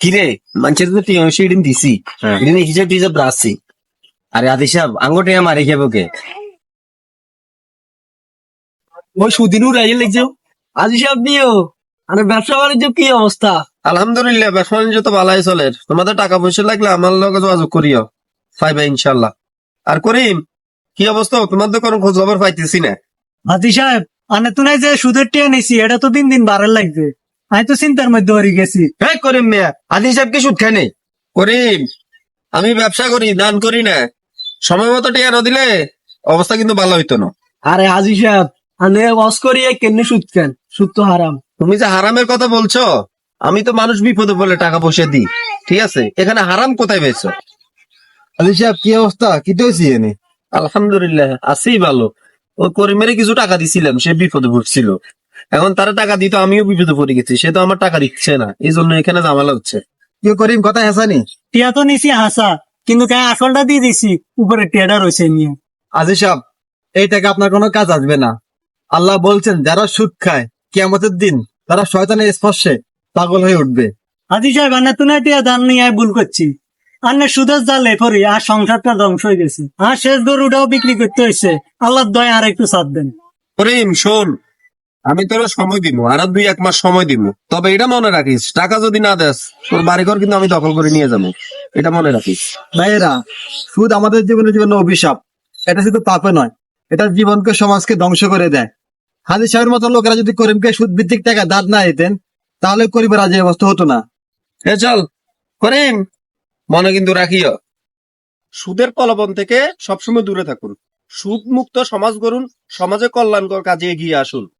কিরে? মানুষের তো টিয়া সেদিন দিছি। হ্যাঁ। এদিন হিসাব টিসাব রাখছি। আরে আদি সাহেব আঙ্গুটে মারি খাব কে? ওই সুদিনও রাইজে লিখছো আজি সাহেব নিও মানে ব্যবসা বাণিজ্য কি অবস্থা? আলহামদুলিল্লাহ ব্যবসা বাণিজ্য তো ভালোই চলে। তোমাদের টাকা পয়সা লাগলে আমার লগে যোগাযোগ করিও। পাইবা ইনশাল্লাহ আর করিম কি অবস্থা? তোমার তো কোনো খোঁজ খবর পাইতেছি না। আদি সাহেব আনে তো নাই যে সুদের টিয়া নিছি এটা তো দিন দিন বাড়ার লাগবে। আমি তো চিন্তার মধ্যে হয়ে গেছি। হ্যাঁ করিম মিয়া আদি সাহেব কি সুদ খায় নেই? করিম আমি ব্যবসা করি দান করি না। সময় মতো টিয়া না দিলে অবস্থা কিন্তু ভালো হইতো না। আরে হাজি সাহেব আনে ওয়াশ করিয়ে কেন সুদ কেন সুদ তো হারাম। তুমি যে হারামের কথা বলছো আমি তো মানুষ বিপদে বলে টাকা পয়সা দিই। ঠিক আছে এখানে হারাম কোথায় পেয়েছ? আলি সাহেব কি অবস্থা? কি হয়েছি এনে? আলহামদুলিল্লাহ আছি ভালো। ও করিমের কিছু টাকা দিছিলাম সে বিপদে পড়ছিল। এখন তারা টাকা দিত আমিও বিপদে পড়ে গেছি সে তো আমার টাকা দিচ্ছে না এই জন্য এখানে ঝামেলা হচ্ছে। কি করিম কথা হাসানি টিয়া তো নিছি হাসা কিন্তু কেন আসলটা দিয়ে দিছি উপরে টিয়াটা রয়েছে নিয়ে। আজি সাহেব এই টাকা আপনার কোনো কাজ আসবে না। আল্লাহ বলছেন যারা সুদ খায় কিয়ামতের দিন তারা শয়তানের স্পর্শে পাগল হয়ে উঠবে। আজি সাহেব আনে তো নাই টিয়া দান নিয়ে ভুল করছি। আন্নে সুদের জালে পরি আর সংসারটা ধ্বংস হয়ে গেছে। আর শেষ গরুটাও বিক্রি করতে হয়েছে আল্লাহর দয়া আর একটু সাথ দেন। করিম শোন আমি তোর সময় দিব আর দুই এক মাস সময় দিব তবে এটা মনে রাখিস টাকা যদি না দেস তোর বাড়িঘর কিন্তু আমি দখল করে নিয়ে যাব। এটা মনে রাখিস। ভাইয়েরা সুদ আমাদের জীবনের জন্য অভিশাপ। এটা শুধু পাপে নয় এটা জীবনকে সমাজকে ধ্বংস করে দেয়। হাজি সাহেবের মতো লোকেরা যদি করিমকে সুদ ভিত্তিক টাকা দাঁত না দিতেন তাহলে করিমের আজ অবস্থা হতো না। হে চল করিম মনে কিন্তু রাখিও সুদের প্রলোভন থেকে সবসময় দূরে থাকুন। সুদ মুক্ত সমাজ গড়ুন সমাজে কল্যাণকর কাজে এগিয়ে আসুন।